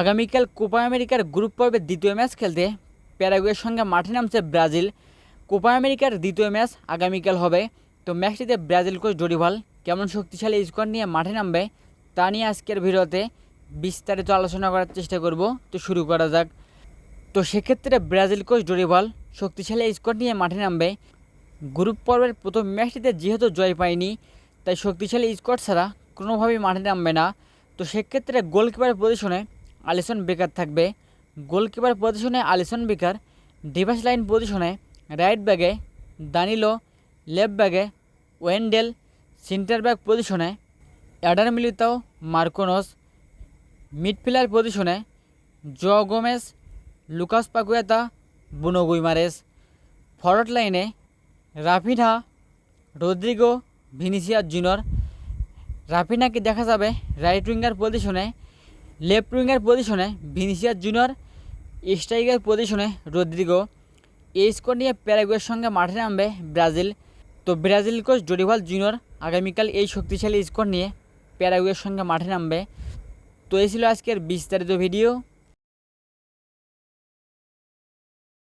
আগামীকাল কোপা আমেরিকার গ্রুপ পর্বের দ্বিতীয় ম্যাচ খেলতে প্যারাগুয়ের সঙ্গে মাঠে নামছে ব্রাজিল। কোপা আমেরিকার দ্বিতীয় ম্যাচ আগামীকাল হবে। তো ম্যাচটিতে ব্রাজিল কোচ ডরিভাল কেমন শক্তিশালী স্কোয়াড নিয়ে মাঠে নামবে, তা নিয়ে আজকের ভিডিওতে বিস্তারিত আলোচনা করার চেষ্টা করব। তো শুরু করা যাক। তো সেক্ষেত্রে ব্রাজিল কোচ ডরিভাল শক্তিশালী স্কোয়াড নিয়ে মাঠে নামবে। গ্রুপ পর্বের প্রথম ম্যাচটিতে যেহেতু জয় পায়নি, তাই শক্তিশালী স্কোয়াড ছাড়া কোনোভাবেই মাঠে নামবে না। তো সেক্ষেত্রে গোলকিপার পজিশনে আলিসন বেকার থাকবে। গোলকিপার পজিশনে আলিসন বেকার। ডিভাস লাইন পজিশনে রাইট ব্যাগে দানিলো, লেফট ব্যাগে ওয়েন্ডেল। সেন্টার ব্যাক পজিশনে অ্যাডার মিলিতাও, মার্কোনস। মিডফিল্ডার পজিশনে Joe Gomes, Lucas Paqueta, Bruno Guimaraes. Forward লাইনে রাফিনা রদ্রিগো ভিনিসিয়া জুনিয়র। রাফিনাকে দেখা যাবে রাইট উইঙ্গার পজিশনে লেফট উইঙ্গার পজিশনে ভিনিসিয়াস জুনিয়র, স্ট্রাইকার পজিশনে রদ্রিগো। এই স্কোর নিয়ে প্যারাগুয়ের সঙ্গে মাঠে নামবে ব্রাজিল। তো ব্রাজিল কোচ জরিভাল জুনিয়র আগামীকাল এই শক্তিশালী স্কোর নিয়ে প্যারাগুয়ের সঙ্গে মাঠে নামবে। তো এই ছিল আজকের বিস্তারিত ভিডিও।